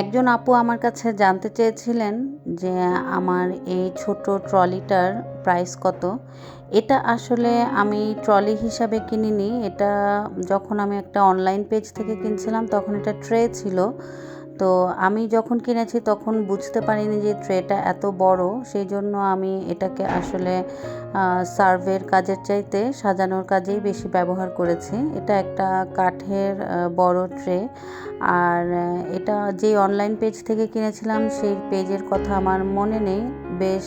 একজন আপু আমার কাছে জানতে চেয়েছিলেন যে আমার এই ছোট ট্রলিটার প্রাইস কত। এটা আসলে আমি ট্রলি হিসাবে কিনিনি। এটা যখন আমি একটা অনলাইন পেজ থেকে কিনছিলাম, তখন এটা ট্রে ছিল। তো আমি যখন কিনেছি তখন বুঝতে পারিনি যে ট্রেটা এত বড় সেই জন্য আমি এটাকে আসলে সার্ভের কাজের চাইতে সাজানোর কাজেই বেশি ব্যবহার করেছি। এটা একটা কাঠের বড় ট্রে আর এটা যেই অনলাইন পেজ থেকে কিনেছিলাম সেই পেজের কথা আমার মনে নেই। বেশ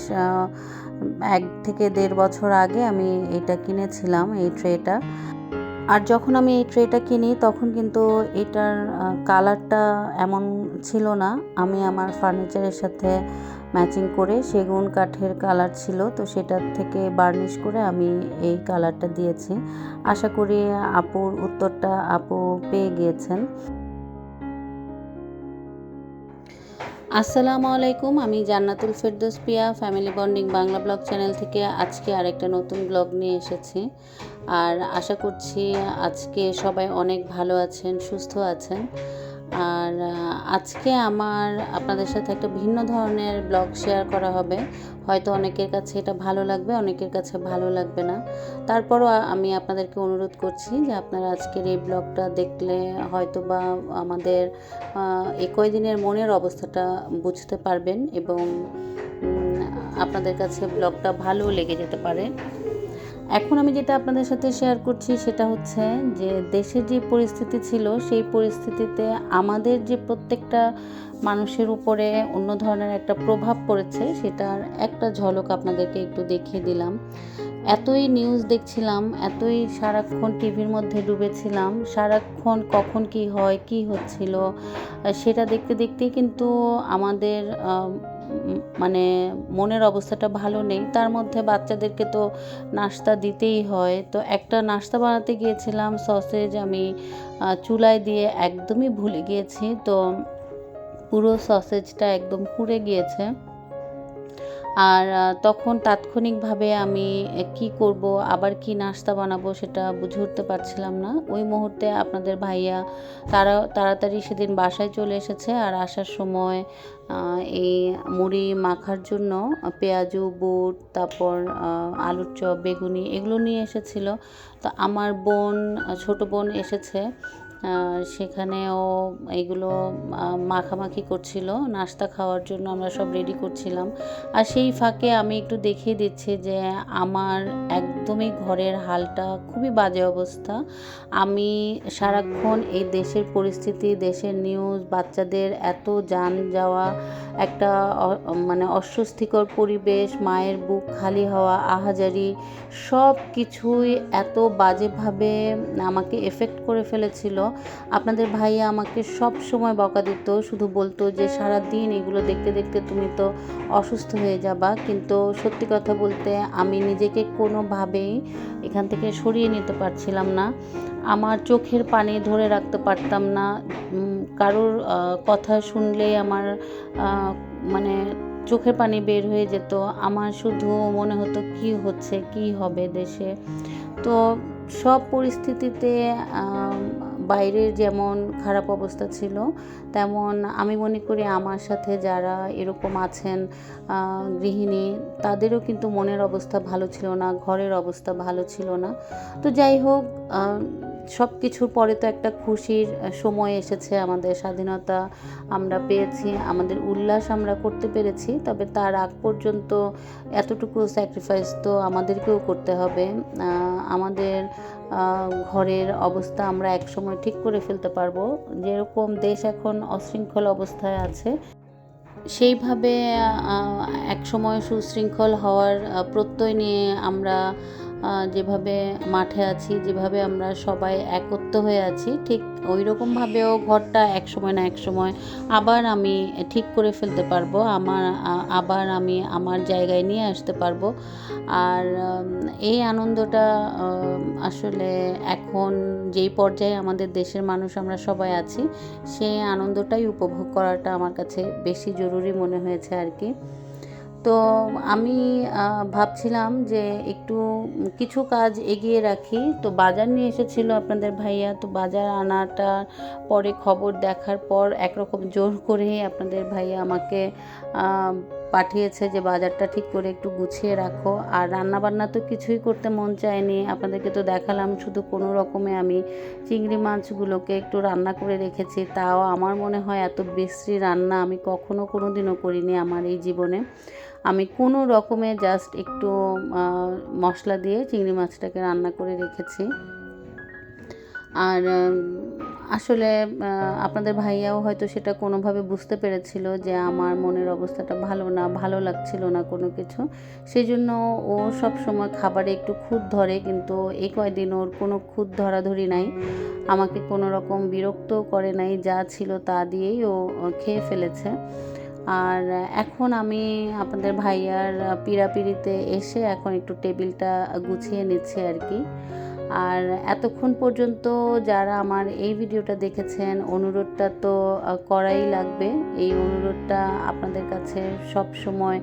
এক থেকে দেড় বছর আগে আমি এটা কিনেছিলাম এই ট্রেটা। আর যখন আমি এই ট্রেটা কিনি, তখন কিন্তু এটার কালারটা এমন ছিল না। আমি আমার ফার্নিচারের সাথে ম্যাচিং করে সেগুন কাঠের কালার ছিল, তো সেটার থেকে বার্নিশ করে আমি এই কালারটা দিয়েছি। আশা করি আপুর উত্তরটা আপু পেয়ে গিয়েছেন। আসসালামু আলাইকুম, আমি Jannatul Ferdous Piya family bonding Bangla blog channel থেকে আজকে আরেকটা নতুন ব্লগ নিয়ে এসেছি। আর আশা করছি আজকে সবাই অনেক ভালো আছেন, সুস্থ আছেন। আর আজকে আমার আপনাদের সাথে একটা ভিন্ন ধরনের ব্লগ শেয়ার করা হবে। হয়তো অনেকের কাছে এটা ভালো লাগবে, অনেকের কাছে ভালো লাগবে না। তারপরও আমি আপনাদেরকে অনুরোধ করছি যে আপনারা আজকের এই ব্লগটা দেখলে হয়তো বা আমাদের একই দিনের মনের অবস্থাটা বুঝতে পারবেন এবং আপনাদের কাছে ব্লগটা ভালো লেগে যেতে পারে। এখন আমি যেটা আপনাদের সাথে শেয়ার করছি সেটা হচ্ছে যে দেশের যে পরিস্থিতি ছিল, সেই পরিস্থিতিতে আমাদের যে প্রত্যেকটা মানুষের উপরে অন্য ধরনের একটা প্রভাব পড়েছে, সেটার একটা ঝলক আপনাদেরকে একটু দেখিয়ে দিলাম। এতই নিউজ দেখছিলাম, এতই সারাক্ষণ টিভির মধ্যে ডুবেছিলাম, সারাক্ষণ কখন কি হয়, কি হচ্ছিল সেটা দেখতে দেখতেই কিন্তু আমাদের মানে মনের অবস্থাটা ভালো নেই। তার মধ্যে বাচ্চাদেরকে তো নাস্তা দিতেই হয়। তো একটা নাস্তা বানাতে গিয়েছিলাম সসেজ আমি চুলায় দিয়ে একদমই ভুলে গিয়েছি। তো পুরো সসেজটা একদম পুড়ে গিয়েছে। আর তখন তাৎক্ষণিকভাবে আমি কি করব, আবার কি নাস্তা বানাবো সেটা বুঝে উঠতে পারছিলাম না। ওই মুহূর্তে আপনাদের ভাইয়া তারা, তাড়াতাড়ি সেদিন বাসায় চলে এসেছে আর আসার সময় এই মুড়ি মাখার জন্য পেঁয়াজু, বুট, তারপর আলুর চপ, বেগুনি এগুলো নিয়ে এসেছিল। তো আমার বোন, ছোট বোন এসেছে সেখানেও এগুলো মাখামাখি করছিল। নাস্তা খাওয়ার জন্য আমরা সব রেডি করছিলাম। আর সেই ফাঁকে আমি একটু দেখিয়ে দিচ্ছি যে আমার একদমই ঘরের হালটা খুবই বাজে অবস্থা। আমি সারাক্ষণ এই দেশের পরিস্থিতি, দেশের নিউজ বাচ্চাদের এত যান যাওয়া, একটা মানে অস্বস্তিকর পরিবেশ, মায়ের বুক খালি হওয়া, আহাজারি সব কিছুই এত বাজেভাবে আমাকে এফেক্ট করে ফেলেছিল। আপনাদের ভাইয়া আমাকে সব সময় বকা দিত শুধু বলতো যে সারা দিন এগুলো দেখতে দেখতে তুমি তো অসুস্থ হয়ে যাবা। কিন্তু সত্যি কথা বলতে আমি নিজেকে কোনোভাবেই এখান থেকে সরিয়ে নিতে পারছিলাম না। আমার চোখের পানি ধরে রাখতে পারতাম না। কারোর কথা শুনলেই আমার মানে চোখের পানি বের হয়ে যেত। আমার শুধু মনে হতো, কি হচ্ছে? কি হবে দেশে? তো সব পরিস্থিতিতে বাইরের যেমন খারাপ অবস্থা ছিল, তেমন আমি মনে করি আমার সাথে যারা এরকম আছেন গৃহিণী, তাদেরও কিন্তু মনের অবস্থা ভালো ছিল না, ঘরের অবস্থা ভালো ছিল না। তো যাই হোক সব কিছুর পরে তো একটা খুশির সময় এসেছে আমাদের স্বাধীনতা আমরা পেয়েছি, আমাদের উল্লাস আমরা করতে পেরেছি, তবে তার আগ পর্যন্ত এতটুকু স্যাক্রিফাইস তো আমাদেরকেও করতে হবে। আমাদের ঘরের অবস্থা আমরা একসময় ঠিক করে ফেলতে পারব। যেরকম দেশ এখন অশৃঙ্খল অবস্থায় আছে, সেইভাবে একসময় সুশৃঙ্খল হওয়ার প্রত্যয় নিয়ে আমরা যেভাবে মাঠে আছি, যেভাবে আমরা সবাই একত্র হয়ে আছি, ঠিক ওই রকমভাবেও ঘরটা এক সময় না এক সময় আবার আমি ঠিক করে ফেলতে পারব, আমার আবার আমি আমার জায়গায় নিয়ে আসতে পারব। আর এই আনন্দটা আসলে এখন যেই পর্যায়ে আমাদের দেশের মানুষ আমরা সবাই আছি, সেই আনন্দটাই উপভোগ করাটা আমার কাছে বেশি জরুরি মনে হয়েছে আর কি। তো আমি ভাবছিলাম যে একটু কিছু কাজ এগিয়ে রাখি। তো বাজার নিয়ে এসেছিল আপনাদের ভাইয়া। তো বাজার আনাটা পরে খবর দেখার পর একরকম জোর করেই আপনাদের ভাইয়া আমাকে পাঠিয়েছে যে বাজারটা ঠিক করে একটু গুছিয়ে রাখো। আর রান্না বান্না তো কিছুই করতে মন চায়নি। আপনাদেরকে তো দেখালাম, শুধু কোনো রকমে আমি চিংড়ি মাছগুলোকে একটু রান্না করে রেখেছি। তাও আমার মনে হয় এত বিশ্রী রান্না আমি কখনো কোনো দিনও করিনি আমার এই জীবনে। আমি কোনো রকমে জাস্ট একটু মশলা দিয়ে চিংড়ি মাছটাকে রান্না করে রেখেছি। আর আসলে আপনাদের ভাইয়াও হয়তো সেটা কোনোভাবে বুঝতে পেরেছিল যে আমার মনের অবস্থাটা ভালো না, ভালো লাগছিল না কোনো কিছু। সেই জন্য ও সব সময় খাবারে একটু খুঁত ধরে, কিন্তু এই কয়দিন ওর কোনো খুঁত ধরাধরি নাই। আমাকে কোনো রকম বিরক্ত করে নাই, যা ছিল তা দিয়েই ও খেয়ে ফেলেছে। আর এখন আমি আপনাদের ভাইয়ার পিড়াপিড়িতে এসে এখন একটু টেবিলটা গুছিয়ে নিচ্ছি আর কি। আর এতক্ষণ পর্যন্ত যারা আমার এই ভিডিওটা দেখেছেন, অনুরোধটা তো করাই লাগবে। এই অনুরোধটা আপনাদের কাছে সব সময়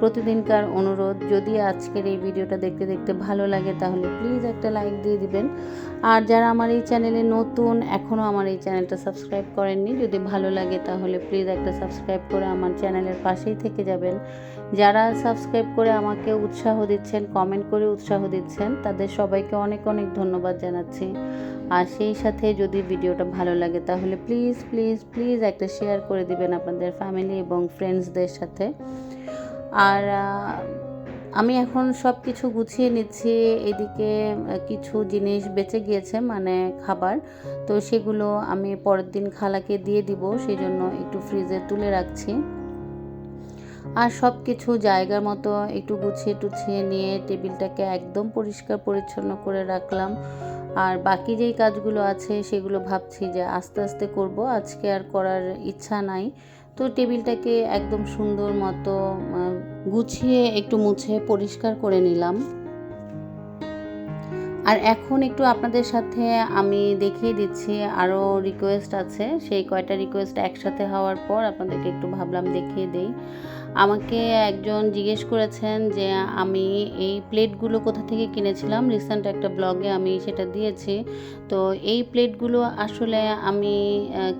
প্রতিদিনকার অনুরোধ, যদি আজকের এই ভিডিওটা দেখতে দেখতে ভালো লাগে তাহলে প্লিজ একটা লাইক দিয়ে দিবেন। আর যারা আমার এই চ্যানেলে নতুন এখনও আমার এই চ্যানেলটা সাবস্ক্রাইব করেননি, যদি ভালো লাগে তাহলে প্লিজ একটা সাবস্ক্রাইব করে আমার চ্যানেলের পাশেই থেকে যাবেন। যারা সাবস্ক্রাইব করে আমাকে উৎসাহ দিচ্ছেন কমেন্ট করে উৎসাহ দিচ্ছেন, তাদের সবাইকে অনেক অনেক ধন্যবাদ জানাচ্ছি। আর সেই সাথে যদি ভিডিওটা ভালো লাগে তাহলে প্লিজ প্লিজ প্লিজ একটা শেয়ার করে দিবেন আপনাদের ফ্যামিলি এবং ফ্রেন্ডসদের সাথে। আর আমি এখন সব কিছু গুছিয়ে নিচ্ছি, এদিকে কিছু জিনিস বেঁচে গিয়েছে মানে খাবার। তো সেগুলো আমি পরের দিন খালাকে দিয়ে দিব সেই জন্য একটু ফ্রিজে তুলে রাখছি। আর সব কিছু জায়গার মতো একটু গুছিয়ে টুছিয়ে নিয়ে টেবিলটাকে একদম পরিষ্কার পরিচ্ছন্ন করে রাখলাম। আর বাকি যেই কাজগুলো আছে, সেগুলো ভাবছি যে আস্তে আস্তে করব। আজকে আর করার ইচ্ছা নাই। তো টেবিলটাকে একদম সুন্দর মতো গুছিয়ে একটু মুছে পরিষ্কার করে নিলাম। আর এখন একটু আপনাদের সাথে আমি দেখিয়ে দিচ্ছি, আরও রিকোয়েস্ট আছে। সেই কয়টা রিকোয়েস্ট একসাথে হওয়ার পর আপনাদেরকে একটু ভাবলাম দেখিয়ে দেই। আমাকে একজন জিজ্ঞেস করেছেন যে আমি এই প্লেটগুলো কোথা থেকে কিনেছিলাম। রিসেন্ট একটা ব্লগে আমি সেটা দিয়েছি। তো এই প্লেটগুলো আসলে আমি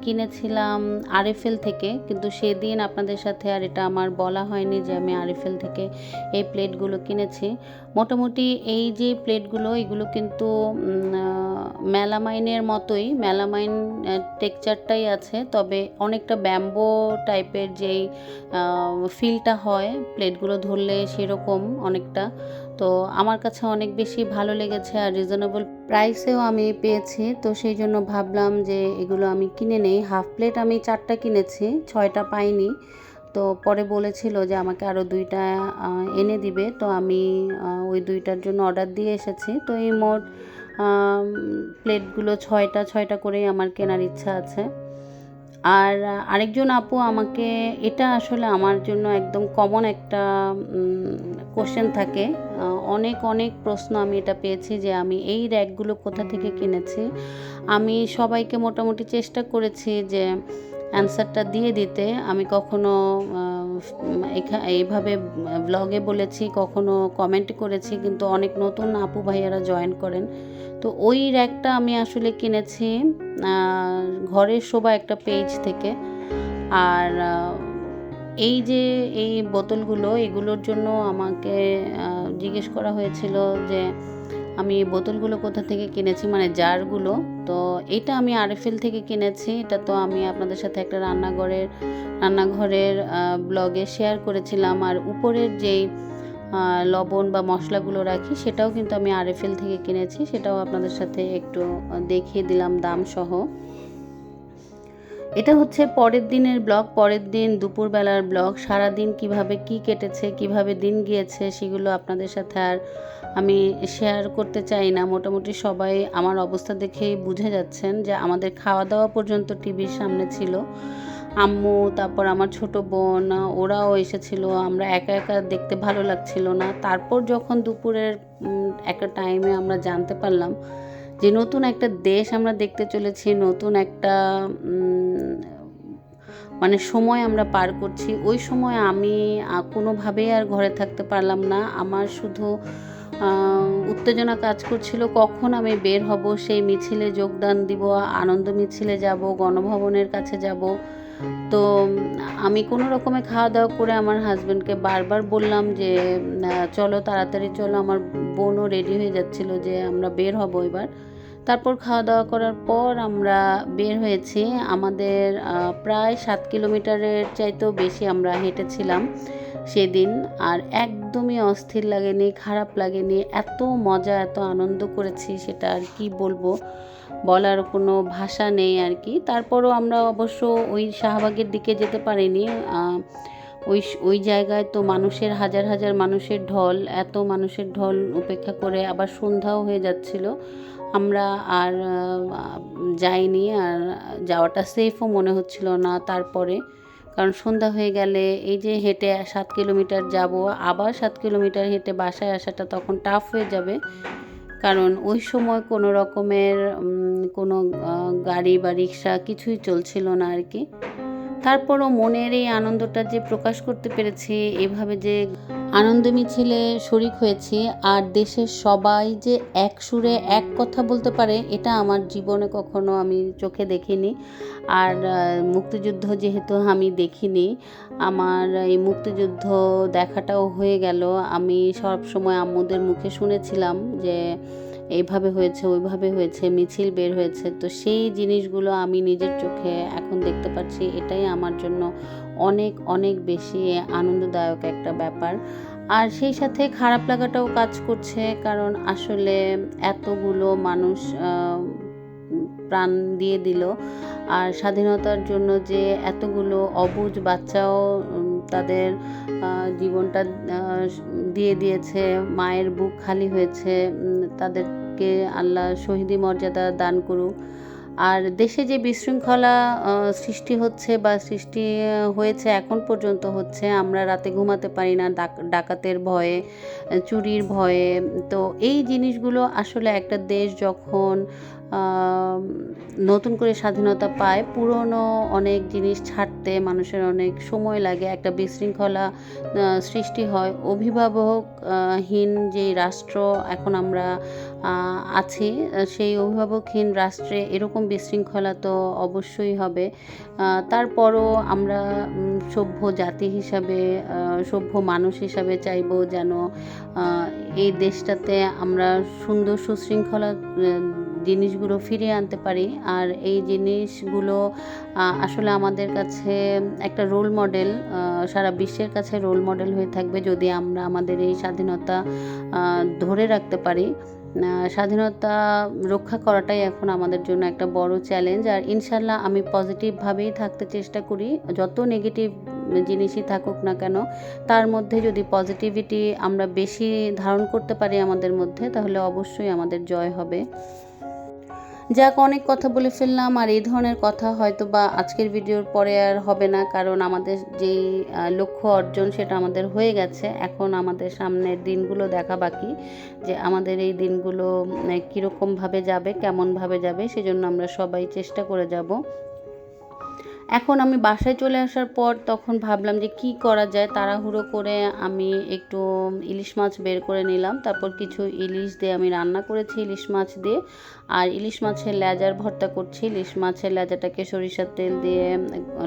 কিনেছিলাম আরএফএল থেকে, কিন্তু সেদিন আপনাদের সাথে আর এটা আমার বলা হয়নি যে আমি আরএফএল থেকে এই প্লেটগুলো কিনেছি। মোটামুটি এই যে প্লেটগুলো, এগুলো কিন্তু মেলামাইনের মতোই, মেলামাইন টেক্সচারটাই আছে, তবে অনেকটা ব্যাম্বো টাইপের যেই ফিলটা হয় প্লেটগুলো ধরলে সেরকম অনেকটা। তো আমার কাছে অনেক বেশি ভালো লেগেছে আর রিজনেবল প্রাইসেও আমি পেয়েছি। তো সেই জন্য ভাবলাম যে এগুলো আমি কিনে নেই। হাফ প্লেট আমি চারটা কিনেছি, ছয়টা পাইনি। তো পরে বলেছিল যে আমাকে আরও দুইটা এনে দিবে। তো আমি ওই দুইটার জন্য অর্ডার দিয়ে এসেছি। তো এই মোট প্লেটগুলো ছয়টা ছয়টা করেই আমার কেনার ইচ্ছা আছে। আর আরেকজন আপু আমাকে, এটা আসলে আমার জন্য একদম কমন একটা কোশ্চেন থাকে। অনেক অনেক প্রশ্ন আমি এটা পেয়েছি যে আমি এই র্যাকগুলো কোথা থেকে কিনেছি? আমি সবাইকে মোটামুটি চেষ্টা করেছি যে অ্যান্সারটা দিয়ে দিতে। আমি কখনো এইভাবে ব্লগে বলেছি, কখনো কমেন্ট করেছি, কিন্তু অনেক নতুন আপু ভাইয়ারা জয়েন করেন। তো ওই র্যাকটা আমি আসলে কিনেছি ঘরের শোভা একটা পেজ থেকে। আর এই যে এই বোতলগুলো, এগুলোর জন্য আমাকে জিজ্ঞেস করা হয়েছিল যে আমি বোতলগুলো কোথা থেকে কিনেছি মানে জারগুলো, তো এটা আমি আরএফএল থেকে কিনেছি। এটা তো আমি আপনাদের সাথে একটা রান্নাঘরের রান্নাঘরের ব্লগে শেয়ার করেছিলাম। আর উপরের যেই লবণ বা মশলাগুলো রাখি, সেটাও কিন্তু আমি আরএফএল থেকে কিনেছি। সেটাও আপনাদের সাথে একটু দেখিয়ে দিলাম দাম সহ এটা হচ্ছে পরের দিনের ব্লগ। পরের দিন দুপুরবেলার ব্লগ। সারা দিন কীভাবে কি কেটেছে, কীভাবে দিন গিয়েছে, সেগুলো আপনাদের সাথে আর আমি শেয়ার করতে চাই না। মোটামুটি সবাই আমার অবস্থা দেখেই বুঝে যাচ্ছেন যে আমাদের খাওয়া দাওয়া পর্যন্ত টিভির সামনে ছিল। আম্মু, তারপর আমার ছোট বোন, ওরাও এসেছিল। আমরা একা একা দেখতে ভালো লাগছিল না। তারপর যখন দুপুরের একটা টাইমে আমরা জানতে পারলাম যে নতুন একটা দেশ আমরা দেখতে চলেছি, নতুন একটা মানে সময় আমরা পার করছি। ওই সময় আমি কোনোভাবেই আর ঘরে থাকতে পারলাম না। আমার শুধু উত্তেজনা কাজ করছিল, কখন আমি বের হব, সেই মিছিলে যোগদান দিব, আনন্দ মিছিলে যাব, গণভবনের কাছে যাব। তো আমি কোনো রকমে খাওয়া দাওয়া করে আমার হাজব্যান্ডকে বারবার বললাম যে চলো তাড়াতাড়ি চলো, আমার বোনও রেডি হয়ে যাচ্ছিল যে, আমরা বের হব এবার। তারপর খাওয়া দাওয়া করার পর আমরা বের হয়েছি। আমাদের প্রায় সাত কিলোমিটারের চাইতেও বেশি আমরা হেঁটেছিলাম। সেদিন আর একদমই অস্থির লাগেনি, খারাপ লাগেনি, এত মজা, এত আনন্দ করেছি সেটা আর কি বলব। বলার কোনো ভাষা নেই আর কি। তারপরও আমরা অবশ্য ওই শাহবাগের দিকে যেতে পারিনি। ওই ওই জায়গায় তো মানুষের, হাজার হাজার মানুষের ঢল, এত মানুষের ঢল উপেক্ষা করে আবার সন্ধ্যাও হয়ে যাচ্ছিল। আমরা আর যাইনি আর যাওয়াটা সেফও মনে হচ্ছিল না তারপরে। কারণ সন্ধ্যা হয়ে গেলে এই যে হেঁটে সাত কিলোমিটার যাব, আবার সাত কিলোমিটার হেঁটে বাসায় আসাটা তখন টাফ হয়ে যাবে। কারণ ওই সময় কোনো রকমের কোনো গাড়ি বা রিক্সা কিছুই চলছিল না আর কি। তারপরও মনের এই আনন্দটা যে প্রকাশ করতে পেরেছি, এভাবে যে আনন্দ মিছিলে শরিক হয়েছি। আর দেশের সবাই যে এক সুরে এক কথা বলতে পারে, এটা আমার জীবনে কখনো আমি চোখে দেখিনি। আর মুক্তিযুদ্ধ যেহেতু আমি দেখিনি, আমার এই মুক্তিযুদ্ধ দেখাটাও হয়ে গেল। আমি সব সময় আম্মুদের মুখে শুনেছিলাম যে, এইভাবে হয়েছে, ওইভাবে হয়েছে, মিছিল বের হয়েছে। তো সেই জিনিসগুলো আমি নিজের চোখে এখন দেখতে পাচ্ছি, এটাই আমার জন্য অনেক অনেক বেশি আনন্দদায়ক একটা ব্যাপার। আর সেই সাথে খারাপ লাগাটাও কাজ করছে, কারণ আসলে এতগুলো মানুষ প্রাণ দিয়ে দিল। আর স্বাধীনতার জন্য যে এতগুলো অবুঝ বাচ্চাও তাদের জীবনটা দিয়ে দিয়েছে, মায়ের বুক খালি হয়েছে তাদেরকে আল্লাহ শহীদি মর্যাদা দান করুক। আর দেশে যে বিশৃঙ্খলা সৃষ্টি হচ্ছে বা সৃষ্টি হয়েছে এখন পর্যন্ত হচ্ছে, আমরা রাতে ঘুমাতে পারি না ডাক- ডাকাতের ভয়ে, চুরির ভয়ে। তো এই জিনিসগুলো আসলে একটা দেশ যখন নতুন করে স্বাধীনতা পায়। পুরনো অনেক জিনিস ছাড়তে মানুষের অনেক সময় লাগে। একটা বিশৃঙ্খলা সৃষ্টি হয়। অভিভাবকহীন যে রাষ্ট্র এখন আমরা আছি, সেই অভিভাবকহীন রাষ্ট্রে এরকম বিশৃঙ্খলা তো অবশ্যই হবে। তারপরও আমরা সভ্য জাতি হিসাবে সভ্য মানুষ হিসাবে চাইব যেন এই দেশটাতে আমরা সুন্দর সুশৃঙ্খলা জিনিসগুলো ফিরিয়ে আনতে পারি। আর এই জিনিসগুলো আসলে আমাদের কাছে একটা রোল মডেল সারা বিশ্বের কাছে রোল মডেল হয়ে থাকবে যদি আমরা আমাদের এই স্বাধীনতা ধরে রাখতে পারি। স্বাধীনতা রক্ষা করাটাই এখন আমাদের জন্য একটা বড় চ্যালেঞ্জ আর ইনশাল্লাহ আমি পজিটিভভাবেই থাকতে চেষ্টা করি। যত নেগেটিভ জিনিসই থাকুক না কেন, তার মধ্যে যদি পজিটিভিটি আমরা বেশি ধারণ করতে পারি আমাদের মধ্যে, তাহলে অবশ্যই আমাদের জয় হবে। যাক, অনেক কথা বলে ফেললাম, আর এই ধরনের কথা হয়তো বা আজকের ভিডিওর পরে আর হবে না, কারণ আমাদের যেই লক্ষ্য অর্জন সেটা আমাদের হয়ে গেছে। এখন আমাদের সামনের দিনগুলো দেখা বাকি, যে আমাদের এই দিনগুলো কীরকমভাবে যাবে, কেমনভাবে যাবে, সেজন্য আমরা সবাই চেষ্টা করে যাব। এখন আমি বাসায় চলে আসার পর তখন ভাবলাম যে কি করা যায়, তাড়াহুড়ো করে আমি একটু ইলিশ মাছ বের করে নিলাম। তারপর কিছু ইলিশ দিয়ে আমি রান্না করেছি, ইলিশ মাছ দিয়ে। আর ইলিশ মাছের লেজার ভর্তা করছি। ইলিশ মাছের লেজাটাকে সরিষার তেল দিয়ে,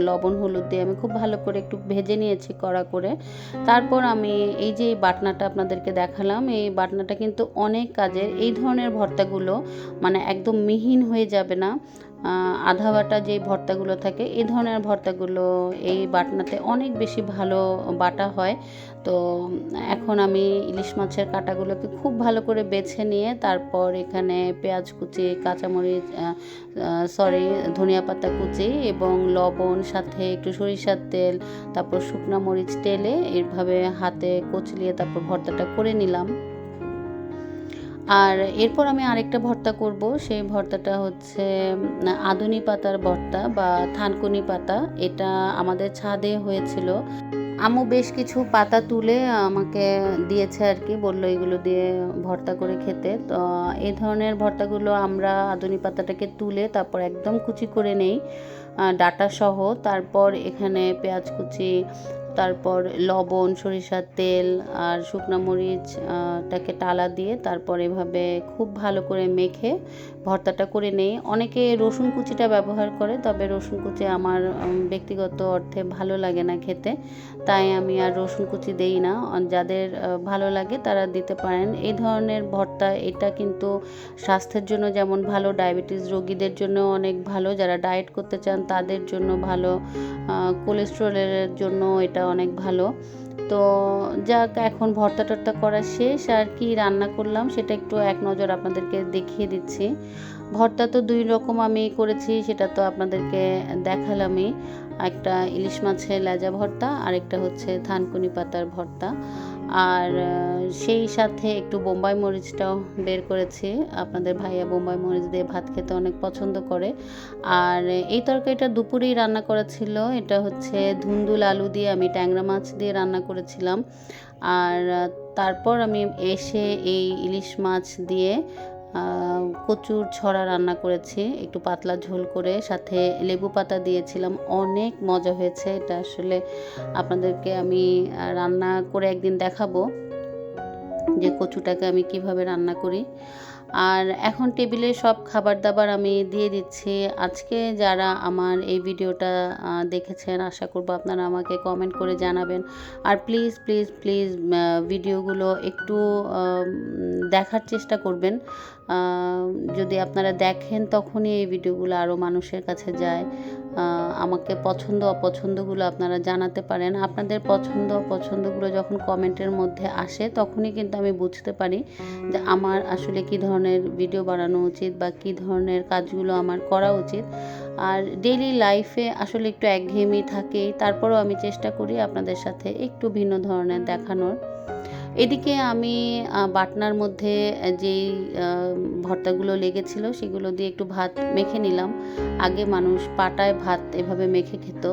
লবণ, হলুদ দিয়ে আমি খুব ভালো করে একটু ভেজে নিয়েছি কড়া করে। তারপর আমি এই যে এই বাটনাটা আপনাদেরকে দেখালাম, এই বাটনাটা কিন্তু অনেক কাজের। এই ধরনের ভর্তাগুলো মানে একদম মিহিন হয়ে যাবে না। আধা বাটা যে ভর্তাগুলো থাকে এই ধরনের ভর্তাগুলো এই বাটনাতে অনেক বেশি ভালো বাটা হয়। তো এখন আমি ইলিশ মাছের কাঁটাগুলোকে খুব ভালো করে বেছে নিয়ে তারপর এখানে পেঁয়াজ কুচি, কাঁচামরিচ সরি ধনিয়া পাতা কুচি এবং লবণ, সাথে একটু সরিষার তেল, তারপর শুকনো মরিচ তেলে এইভাবে হাতে কচলিয়ে তারপর ভর্তাটা করে নিলাম। আর এরপর আমি আরেকটা ভর্তা করব। সেই ভর্তাটা হচ্ছে আদুনি পাতার ভর্তা বা থানকুনি পাতা। এটা আমাদের ছাদে হয়েছিল। আম্মু বেশ কিছু পাতা তুলে আমাকে দিয়েছে আর কি, বলল এগুলো দিয়ে ভর্তা করে খেতে। তো এই ধরনের ভর্তাগুলো আমরা আধুনি পাতাটাকে তুলে তারপর একদম কুচি করে নেই। ডাটা সহ। তারপর এখানে পেঁয়াজ কুচি তারপর লবণ, সরিষার তেল আর শুকনো মরিচ টাকে টালা দিয়ে তারপর এভাবে খুব ভালো করে মেখে ভর্তাটা করে নেই। অনেকে রসুন কুচিটা ব্যবহার করে, তবে রসুন কুচি আমার ব্যক্তিগত অর্থে ভালো লাগে না খেতে। তাই আমি আর রসুন কুচি দেই না। যাদের ভালো লাগে তারা দিতে পারেন। এই ধরনের ভর্তা এটা কিন্তু স্বাস্থ্যের জন্য যেমন ভালো, ডায়াবেটিস রোগীদের জন্য অনেক ভালো। যারা ডায়েট করতে চান তাদের জন্য ভালো। কোলেস্ট্রলের জন্য এটা অনেক ভালো। তো যাক, এখন ভর্তা টর্তা করা শেষ। আর কি রান্না করলাম সেটা একটু এক নজর আপনাদেরকে দেখিয়ে দিচ্ছি। ভর্তা তো দুই রকম আমি করেছি, সেটা তো আপনাদেরকে দেখালামই। একটা ইলিশ মাছের লেজা ভর্তা আর একটা হচ্ছে থানকুনি পাতার ভর্তা। আর সেই সাথে একটু বোম্বাই মরিচটাও বের করেছি। আপনাদের ভাইয়া বোম্বাই মরিচ দিয়ে ভাত খেতে অনেক পছন্দ করে। আর এই তরকারিটা দুপুরেই রান্না করা ছিল এটা হচ্ছে ধুন্দুল আলু দিয়ে আমি ট্যাংরা মাছ দিয়ে রান্না করেছিলাম। আর তারপর আমি এসে এই ইলিশ মাছ দিয়ে কচুর ছড়া রান্না করেছি, একটু পাতলা ঝোল করে, সাথে লেবু পাতা দিয়েছিলাম, অনেক মজা হয়েছে, এটা আসলে আপনাদেরকে আমি রান্না করে একদিন দেখাবো, যে কচুটাকে আমি কীভাবে রান্না করি। আর এখন টেবিলে সব খাবার দাবার আমি দিয়ে দিচ্ছি। আজকে যারা আমার এই ভিডিওটা দেখেছেন, আশা করব আপনারা আমাকে কমেন্ট করে জানাবেন। আর প্লিজ প্লিজ প্লিজ ভিডিওগুলো একটু দেখার চেষ্টা করবেন। যদি আপনারা দেখেন তখনই এই ভিডিওগুলো আরও মানুষের কাছে যায়। আমাকে পছন্দ, অপছন্দগুলো আপনারা জানাতে পারেন। আপনাদের পছন্দ, অপছন্দগুলো যখন কমেন্টের মধ্যে আসে, তখনই কিন্তু আমি বুঝতে পারি যে আমার আসলে কি ধরনের ভিডিও বানানো উচিত বা কি ধরনের কাজগুলো আমার করা উচিত। আর ডেইলি লাইফে আসলে একটু একঘেয়েমি থাকেই। তারপরেও আমি চেষ্টা করি আপনাদের সাথে একটু ভিন্ন ধরনের দেখানোর। এদিকে আমি বাটনার মধ্যে যেই ভর্তাগুলো লেগেছিল সেগুলো দিয়ে একটু ভাত মেখে নিলাম। আগে মানুষ পাটায় ভাত এভাবে মেখে খেত।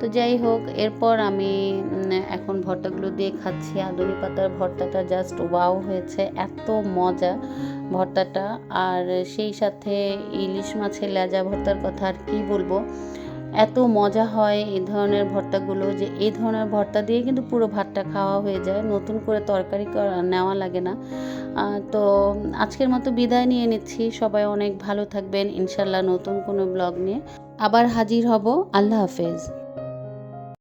তো যাই হোক, এরপর আমি এখন ভর্তাগুলো দিয়ে খাচ্ছি। আদুরি পাতার ভর্তাটা জাস্ট ওয়াও হয়েছে, এত মজা ভর্তাটা। আর সেই সাথে ইলিশ মাছের লেজা ভর্তার কথা আর কি বলব? এত মজা হয় এই ধরনের ভর্তাগুলো যে এই ধরনের ভর্তা দিয়ে কিন্তু পুরো ভাতটা খাওয়া হয়ে যায়। নতুন করে তরকারি নেওয়া লাগে না। তো আজকের মতো বিদায় নিয়ে নিচ্ছি। সবাই অনেক ভালো থাকবেন। ইনশাল্লাহ নতুন কোনো ব্লগ নিয়ে আবার হাজির হব। আল্লাহ হাফেজ।